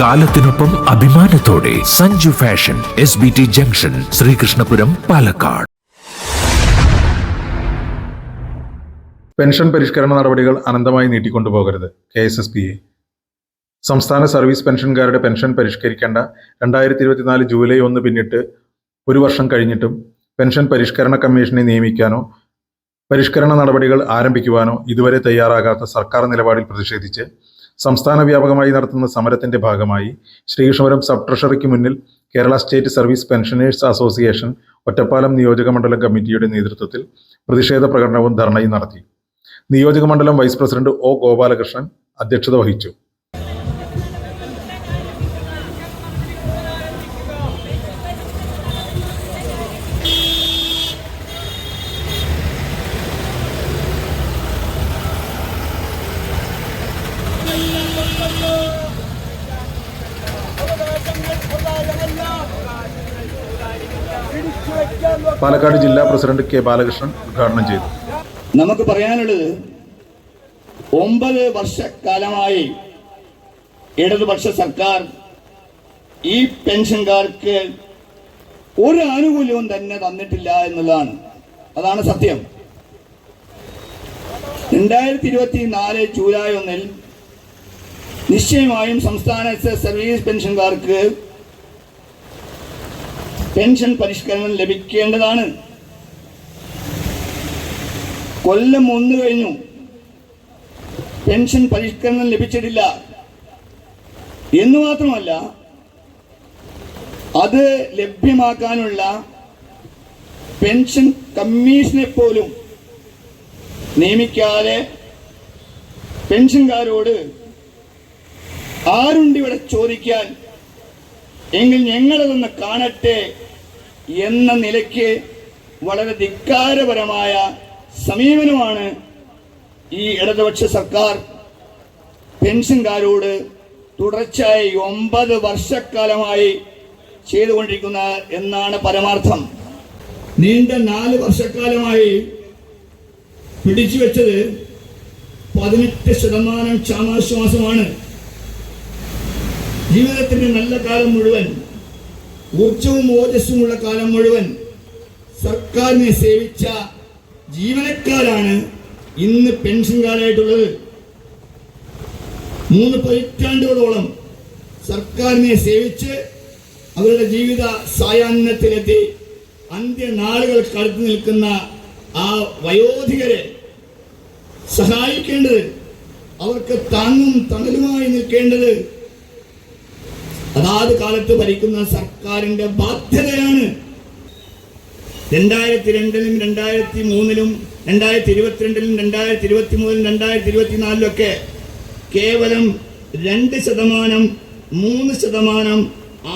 കാലത്തിനൊപ്പം അഭിമാനത്തോടെ Sanju fashion S B T junction Sreekrishnapuram Palakkad. Pension പരിഷ്കരണ നടപടികൾ അനന്തമായി നീട്ടിക്കൊണ്ടുപോകരുത് K S S P A സംസ്ഥാന സർവീസ് പെൻഷൻകാരുടെ പെൻഷൻ പരിഷ്കരിക്കേണ്ട രണ്ടായിരത്തി ഇരുപത്തിനാല് ജൂലൈ ഒന്ന് പിന്നിട്ട് ഒരു വർഷം കഴിഞ്ഞിട്ടും പെൻഷൻ പരിഷ്കരണ കമ്മീഷനെ നിയമിക്കാനോ പരിഷ്കരണ നടപടികൾ ആരംഭിക്കുവാനോ ഇതുവരെ തയ്യാറാകാത്ത സർക്കാർ നിലപാടിൽ പ്രതിഷേധിച്ച് സംസ്ഥാന വ്യാപകമായി നടത്തുന്ന സമരത്തിന്റെ ഭാഗമായി ശ്രീകൃഷ്ണപുരം സബ് ട്രഷറിക്ക് മുന്നിൽ Kerala state service pensioners association Ottapalam നിയോജക മണ്ഡലം കമ്മിറ്റിയുടെ നേതൃത്വത്തിൽ പ്രതിഷേധ പ്രകടനവും ധർണയും നടത്തി. നിയോജക മണ്ഡലം വൈസ് പ്രസിഡന്റ് ഒ ഗോപാലകൃഷ്ണൻ അധ്യക്ഷത വഹിച്ചു. പാലക്കാട് ജില്ലാ പ്രസിഡന്റ് കെ ബാലകൃഷ്ണൻ ഉദ്ഘാടനം ചെയ്തു. നമുക്ക് പറയാനുള്ളത് ഒമ്പത് വർഷക്കാലമായി ഇടതുപക്ഷ സർക്കാർ ഈ പെൻഷൻകാർക്ക് ഒരു ആനുകൂല്യവും തന്നെ തന്നിട്ടില്ല എന്നുള്ളതാണ്. അതാണ് സത്യം. രണ്ടായിരത്തി ഇരുപത്തി നാല് ജൂലൈ ഒന്നിൽ നിശ്ചയമായും സംസ്ഥാന സർവീസ് പെൻഷൻകാർക്ക് പെൻഷൻ പരിഷ്കരണം ലഭിക്കേണ്ടതാണ്. കൊല്ലം ഒന്ന് കഴിഞ്ഞു. പെൻഷൻ പരിഷ്കരണം ലഭിച്ചിട്ടില്ല. എന്ന് മാത്രമല്ല അത് ലഭ്യമാക്കാനുള്ള പെൻഷൻ കമ്മീഷനെ പോലും നിയമിക്കാതെ പെൻഷൻകാരോട് ആരുണ്ട് ഇവിടെ ചോദിക്കാൻ? എങ്കിൽ ഞങ്ങളതൊന്ന് കാണട്ടെ എന്ന നിലയ്ക്ക് വളരെ ധിക്കാരപരമായ സമീപനമാണ് ഈ ഇടതുപക്ഷ സർക്കാർ. പെൻഷൻകാരോട് തുടർച്ചയായി ഒമ്പത് വർഷക്കാലമായി ചെയ്തുകൊണ്ടിരിക്കുന്ന എന്നാണ് പരമാർത്ഥം. നീണ്ട നാല് വർഷക്കാലമായി പിടിച്ചു വെച്ചത് പതിനെട്ട് ശതമാനം ക്ഷാമാശ്വാസമാണ്. ജീവിതത്തിന്റെ നല്ല കാലം മുഴുവൻ ഊർജവും ഓജസ്സുമുള്ള കാലം മുഴുവൻ സർക്കാരിനെ സേവിച്ച ജീവനക്കാരാണ് ഇന്ന് പെൻഷൻ പെൻഷൻകാരായിട്ടുള്ളത് മൂന്ന് പതിറ്റാണ്ടുകളോളം സർക്കാരിനെ സേവിച്ച് അവരുടെ ജീവിത സായാഹ്നത്തിലെത്തി അന്ത്യനാളുകൾ കടുത്തു നിൽക്കുന്ന ആ വയോധികരെ സഹായിക്കേണ്ടത് അവർക്ക് താങ്ങും തണലുമായി നിൽക്കേണ്ടത് അതാത് കാലത്ത് ഭരിക്കുന്ന സർക്കാരിന്റെ ബാധ്യതയാണ് രണ്ടായിരത്തി രണ്ടിലും രണ്ടായിരത്തി മൂന്നിലും രണ്ടായിരത്തി ഇരുപത്തിരണ്ടിലും രണ്ടായിരത്തി ഇരുപത്തി മൂന്നിലും രണ്ടായിരത്തി ഇരുപത്തിനാലിലൊക്കെ കേവലം രണ്ട് ശതമാനം മൂന്ന് ശതമാനം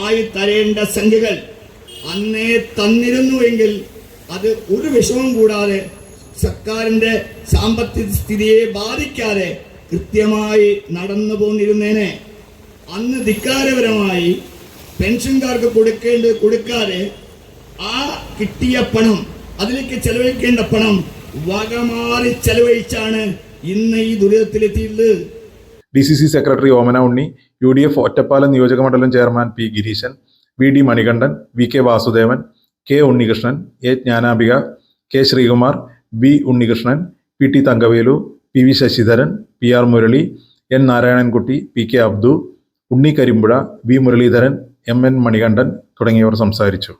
ആയി തരേണ്ട സംഖ്യകൾ അന്നേ തന്നിരുന്നുവെങ്കിൽ അത് ഒരു വിഷമം കൂടാതെ സർക്കാരിന്റെ സാമ്പത്തിക സ്ഥിതിയെ ബാധിക്കാതെ കൃത്യമായി നടന്നു പോന്നിരുന്നേനെ അന്ന് ധിക്കാരപരമായി പെൻഷൻകാർക്ക് കൊടുക്കേണ്ട കൊടുക്കാതെ ആ കിട്ടിയ പണം അതിലേക്ക് ചെലവഴിക്കേണ്ട പണം വകമാറി ചെലവഴിച്ചാണ് ഇന്ന് ഈ ദുരിതത്തിലെത്തിയിട്ടുള്ളത്. D C C secretary Omana Unni U D F Ottapalam നിയോജക മണ്ഡലം chairman P Gireeshan V D Manikandan V K Vasudevan K Unnikrishnan A Jnanambika K Sreekumar B Unnikrishnan P T Thankavelu P V Sasidharan P R Murali N Narayanankutty P K Abdu Unni Karimpuzha V Muraleedharan M N Manikandan തുടങ്ങിയവർ സംസാരിച്ചു.